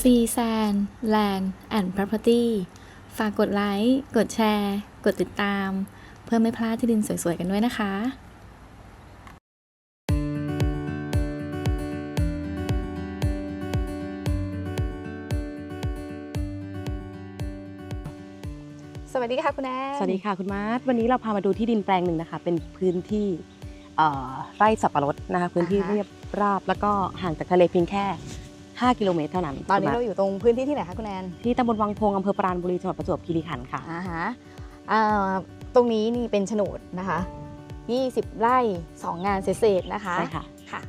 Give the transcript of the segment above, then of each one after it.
C Sand Land and Property ฝากกดไลค์ กดแชร์ กดติดตาม เพื่อไม่พลาดที่ดินสวยๆกันด้วยนะคะสวัสดีค่ะคุณแอนสวัสดีค่ะคุณมาร์ทวันนี้เราพามาดูที่ดินแปลงหนึ่งนะคะ เป็นพื้นที่เอ่อไร่สับปะรดนะคะ พื้นที่เรียบราบแล้วก็ห่างจากทะเลเพียงแค่ 5 กิโลเมตรเท่านั้นตอนนี้คุณเรามาร์ทอยู่ตรงพื้นที่ที่ไหนคะคุณแอนที่ตำบลวังพงอำเภอปราณบุรีจังหวัดประจวบคีรีขันธ์ค่ะอ่าฮะอ่าตรงนี้นี่เป็นโฉนดนะคะ 20 ไร่ 2 งานเศษๆนะคะใช่ค่ะค่ะ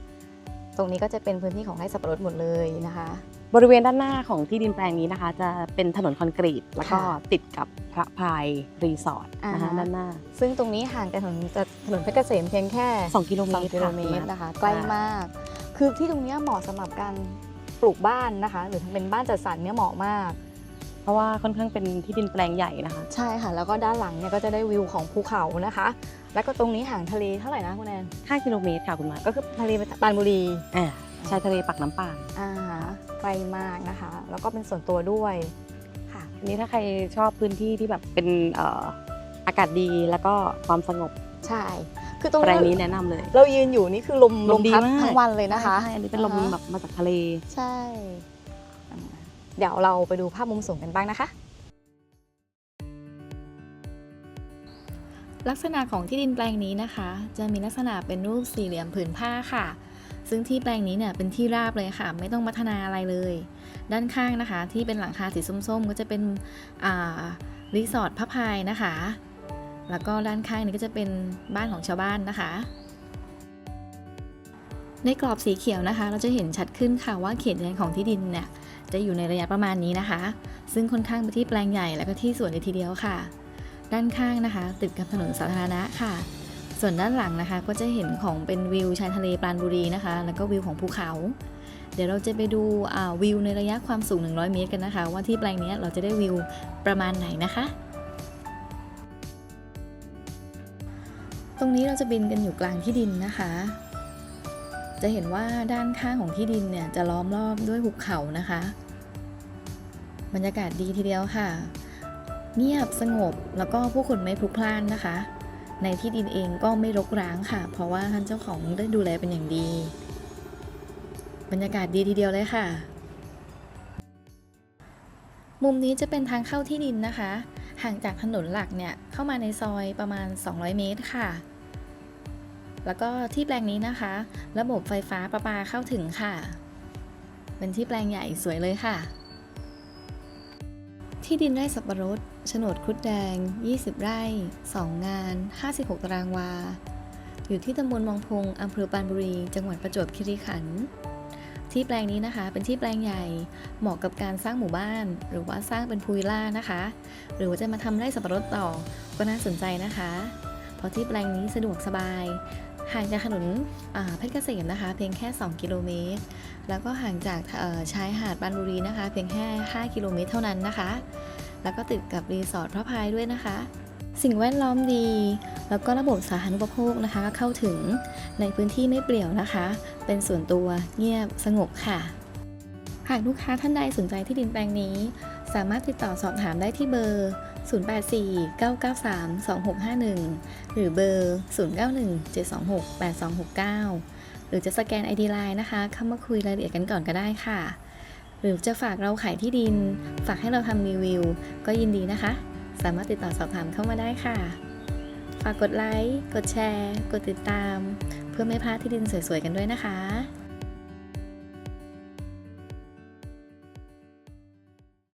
ตรงนี้ก็จะเป็นพื้นที่ของไร่สับปะรดหมดเลยนะคะ บริเวณด้านหน้าของที่ดินแปลงนี้นะคะ จะเป็นถนนคอนกรีตแล้วก็ค่ะติดกับพระพายรีสอร์ทนะคะอ่าฮะด้านหน้า ซึ่งตรงนี้ห่างจากถนนจากถนนเพชรเกษมเพียงแค่ 2 กิโลเมสองตรกิโลค่ะเมคุณตรร์ทนะคะ ใกล้ใช่มาก คือที่ตรงเนี้ยเหมาะสำหรับการ ปลูกบ้านนะคะ หรือทำเป็นบ้านจัดสรรเนี่ยเหมาะมาก เพราะว่าค่อนข้างเป็นที่ดินแปลงใหญ่นะคะ ใช่ค่ะ แล้วก็ด้านหลังเนี่ยก็จะได้วิวของภูเขานะคะ แล้วก็ตรงนี้ห่างทะเลเท่าไหร่นะคุณแอน5กิโลเมตรค่ะคุณมาร์ทก็คือทะเลปรานบุรีอ่าชายทะเลปักน้ำปานอ่าไกลมากนะคะ แล้วก็เป็นส่วนตัวด้วยค่ะทีนี้ถ้าใครชอบพื้นที่ที่แบบเป็นเอ่ออากาศดีแล้วก็ความสงบใช่ คือตรงแปลงนี้นี้แนะนำเลย เรายืนอยู่นี่คือลมลลมมดีพัดมาก ทั้งวันเลยนะคะใช่อันนี้เป็นลมอ่าฮะแบบมาจากทะเล ใช่อ่าเดี๋ยวเราไปดูภาพมุมสูงกันบ้างนะคะ ลักษณะของที่ดินแปลงนี้นะคะ จะมีลักษณะเป็นรูปสี่เหลี่ยมผืนผ้าค่ะ ซึ่งที่แปลงนี้เนี่ยเป็นที่ราบเลยค่ะ ไม่ต้องพัฒนาอะไรเลย ด้านข้างนะคะ ที่เป็นหลังคาสีส้มๆ ก็จะเป็นอ่ารีสอร์ทพระพายนะคะ แล้วก็ด้านข้างนี้ก็จะเป็นบ้านของชาวบ้านนะคะ ในกรอบสีเขียวนะคะ เราจะเห็นชัดขึ้นค่ะว่าเขตแดนของที่ดินเนี่ยจะอยู่ในระยะประมาณนี้นะคะ ซึ่งค่อนข้างเป็นที่แปลงใหญ่และก็ที่สวนเลยทีเดียวค่ะ ด้านข้างนะคะติดกับถนนสาธารณะค่ะ ส่วนด้านหลังนะคะก็จะเห็นของเป็นวิวชายทะเลปราณบุรีนะคะ แล้วก็วิวของภูเขา เดี๋ยวเราจะไปดูวิวในระยะความสูง 100 เมตรกันนะคะ ว่าที่แปลงนี้เราจะได้วิวประมาณไหนนะคะ ตรงนี้เราจะบินกันอยู่กลางที่ดินนะคะ จะเห็นว่าด้านข้างของที่ดินเนี่ยจะล้อมรอบด้วยหุบเขานะคะ บรรยากาศดีทีเดียวค่ะ เงียบสงบแล้วก็ผู้คนไม่พลุกพล่านนะคะ ในที่ดินเองก็ไม่รกร้างค่ะ เพราะว่าท่านเจ้าของได้ดูแลเป็นอย่างดี บรรยากาศดีทีเดียวเลยค่ะ มุมนี้จะเป็นทางเข้าที่ดินนะคะห่างจากถนนหลักเนี่ย เข้ามาในซอยประมาณ 200 เมตรค่ะ แล้วก็ที่แปลงนี้นะคะ ระบบไฟฟ้าประปาเข้าถึงค่ะ เป็นที่แปลงใหญ่สวยเลยค่ะ ที่ดินไร่สับปะรดโฉนดครุฑแดง 20 ไร่ 2 งาน 56 ตารางวา อยู่ที่ตำบลวังพงอำเภอปานบุรี จังหวัดประจวบคีรีขันธ์ที่แปลงนี้นะคะ เป็นที่แปลงใหญ่เหมาะกับการสร้างหมู่บ้าน หรือว่าสร้างเป็นพูวิลล่านะคะ หรือว่าจะมาทำไร่สับปะรดต่อก็น่าสนใจนะคะ เพราะที่แปลงนี้สะดวกสบาย ห่างจากถนนเพชรเกษมนะคะ เพียงแค่ 2 กิโลเมตร แล้วก็ห่างจากชายหาดปรานบุรีนะคะ เพียงแค่ 5 กิโลเมตรเท่านั้นนะคะ แล้วก็ติดกับรีสอร์ทพระพายด้วยนะคะ สิ่งแวดล้อมดี แล้วก็ระบบสาธารณูปโภคนะคะก็เข้าถึงในพื้นที่ไม่เปลี่ยวนะคะ เป็นส่วนตัวเงียบสงบค่ะ หากลูกค้าท่านใดสนใจที่ดินแปลงนี้ สามารถติดต่อสอบถามได้ที่เบอร์ 0849932651 หรือเบอร์ 0917268269 หรือจะสแกน ID Line นะคะ เข้ามาคุยรายละเอียดกันก่อนก็ได้ค่ะ หรือจะฝากเราขายที่ดิน ฝากให้เราทำรีวิว ก็ยินดีนะคะ สามารถติดต่อสอบถามเข้ามาได้ค่ะ ฝากกดไลค์ กดแชร์ กดติดตาม เพื่อไม่พลาดที่ดินสวยๆกันด้วยนะคะ